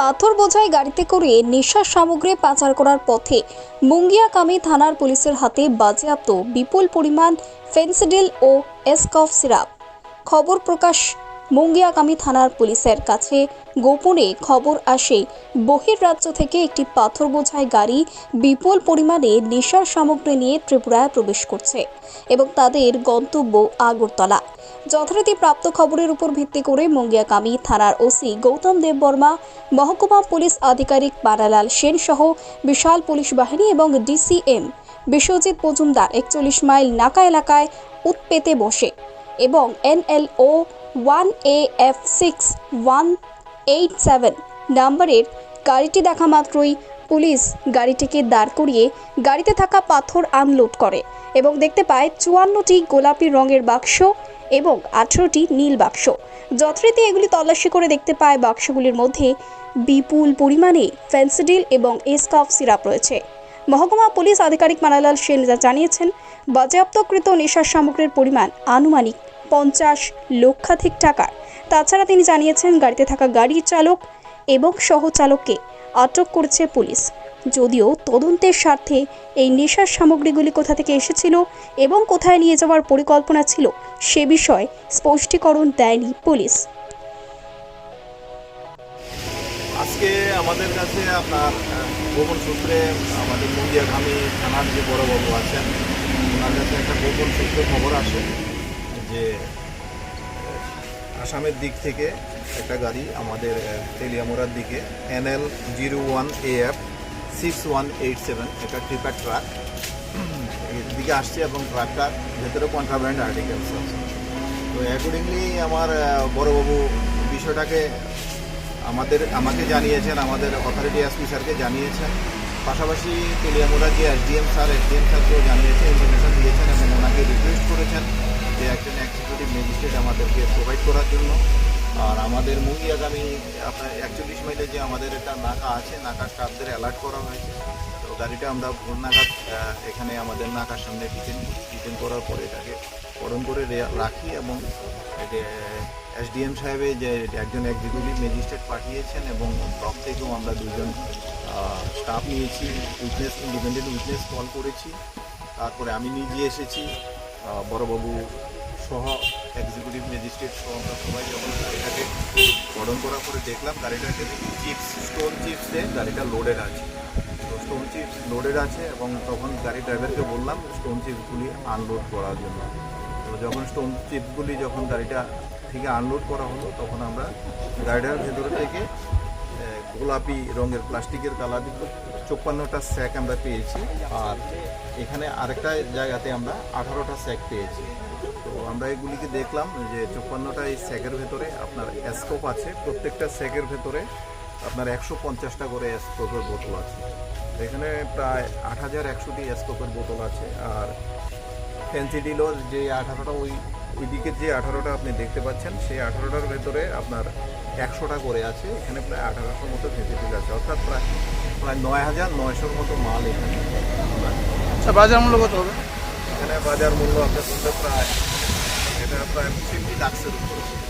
পাথর বোঝাই গাড়িতে করে নেশার সামগ্রী পাচার করার পথে মুঙ্গিয়াকামী থানার পুলিশের হাতে বাজেয়াপ্ত বিপুল পরিমাণ ফেন্সিডিল ও এসকফ সিরাপ। খবর প্রকাশ মুঙ্গিয়াকামী থানার পুলিশের কাছে। গোপনে খবর আসে বহির্রাজ্য থেকে একটি পাথর বোঝাই গাড়ি বিপুল পরিমাণে নেশার সামগ্রী নিয়ে ত্রিপুরায় প্রবেশ করছে এবং তাদের গন্তব্য আগরতলা। যথারীতি প্রাপ্ত খবরের উপর ভিত্তি করে মঙ্গিয়াকামী থানার ওসি গৌতম দেববর্মা মহকুমা পুলিশ আধিকারিক বারালাল সেন সহ বিশাল পুলিশ বাহিনী এবং ডিসিএম বিশ্বজিৎ মজুমদার একচল্লিশ মাইল নাকা এলাকায় উৎপেতে বসে এবং NLO one A F six one eight seven নাম্বারের গাড়িটি দেখা মাত্রই পুলিশ গাড়িটিকে দাঁড় করিয়ে গাড়িতে থাকা পাথর আনলোড করে এবং দেখতে পায় চুয়ান্নটি গোলাপি রঙের বাক্স এবং আঠেরোটি নীল বাক্স। যথারীতি এগুলি তল্লাশি করে দেখতে পায় বাক্সগুলির মধ্যে বিপুল পরিমাণে ফেন্সিডিল এবং এসকাফ সিরাপ রয়েছে। মহকুমা পুলিশ আধিকারিক মানালাল সেন জানিয়েছেন, বাজেয়াপ্তকৃত নেশার সামগ্রীর পরিমাণ আনুমানিক পঞ্চাশ লক্ষাধিক টাকার। তাছাড়া তিনি জানিয়েছেন, গাড়িতে থাকা গাড়ির চালক এবং সহচালককে আটক করেছে পুলিশ। যদিও তদন্তের স্বার্থে এই নেশার সামগ্রীগুলি কোথা থেকে এসেছিল এবং কোথায় নিয়ে যাওয়ার পরিকল্পনা ছিল সে বিষয়ে স্পষ্টীকরণ দেয়নি পুলিশ। আজকে আমাদের কাছে আপনার গোপন সূত্রে আমাদের মুন্দিয়াঘামী থানার যে বড়বাবু আছেন, ওনার কাছে একটা গোপন সূত্রে খবর আসে যে আসামের দিক থেকে একটা গাড়ি আমাদের তেলিয়ামুড়ার দিকে NL zero one A F six one eight seven একটা ট্রিপার ট্রাক এর দিকে আসছে এবং ট্রাকটার ভেতরে কন্ট্রাব্যান্ড আর্টিকেলস আছে। তো অ্যাকর্ডিংলি আমার বড়বাবু বিষয়টাকে আমাদের, আমাকে জানিয়েছেন, আমাদের অথরিটি এসপি স্যারকে জানিয়েছেন। পাশাপাশি তেলিয়ামুড়া যে এসডিএম স্যার এসডিএম স্যারকেও জানিয়েছে ইনফরমেশন দিয়েছেন এবং ওনাকে রিকোয়েস্ট করেছেন যে একজন এক্সিকিউটিভ ম্যাজিস্ট্রেট আমাদেরকে প্রোভাইড করার জন্য। আর আমাদের মুঙ্গিয়াগামী আপনার একচল্লিশ মাইলে যে আমাদের একটা নাকা আছে, নাকা স্টাফদের অ্যালার্ট করা হয়েছে। তো গাড়িটা আমরা ভোর নাগাদ এখানে আমাদের নাকার সামনে ডিটেন ডিটেন করার পরে এটাকে পরণ করে রাখি এবং এসডিএম সাহেবে যে একজন এক্সিকিউটিভ ম্যাজিস্ট্রেট পাঠিয়েছেন এবং ব্লক থেকেও আমরা দুজন স্টাফ নিয়েছি উইটনেস ইন্ডিপেন্ডেন্ট উইটনেস কল করেছি। তারপরে আমি নিজে এসেছি বড়বাবু সহ এক্সিকিউটিভ ম্যাজিস্ট্রেট সহ আমরা সবাই যখন গাড়িটাকে গঠন করার পরে দেখলাম গাড়িটাকে চিপস স্টোন চিপসে গাড়িটা লোডেড আছে। তো স্টোন চিপস লোডেড আছে এবং তখন গাড়ি ড্রাইভারকে বললাম স্টোন চিপসগুলি আনলোড করার জন্য। তো যখন স্টোন চিপসগুলি যখন গাড়িটা থেকে আনলোড করা হলো, তখন আমরা গাড়িটার ভেতরে থেকে গোলাপি রঙের প্লাস্টিকের কালার চোপ্পান্নটা স্যাক আমরা পেয়েছি। আর এখানে আরেকটা জায়গাতে আমরা আঠারোটা স্যাক পেয়েছি। আমরা এগুলিকে দেখলাম যে চোপ্পান্নটা এই স্যাকের ভেতরে আপনার স্কোপ আছে। প্রত্যেকটা স্যাকের ভেতরে আপনার একশো পঞ্চাশটা করে স্কোপের বোতল আছে। এখানে প্রায় আট হাজার একশোটি স্কোপের বোতল আছে। আর ফ্যান্সিডিলও যে আঠারোটা ওই ওই দিকের যে আঠারোটা আপনি দেখতে পাচ্ছেন সেই আঠারোটার ভেতরে আপনার একশোটা করে আছে। এখানে প্রায় আঠারোশোর মতো ফেন্সিডিল আছে। অর্থাৎ প্রায় প্রায় নয় হাজার নয়শোর মতো মাল এখানে। আচ্ছা বাজার মূল্য কত হবে? এখানে বাজার মূল্য আপনার প্রায় এটা প্রায় ফিফটি লাক্সের উপরে।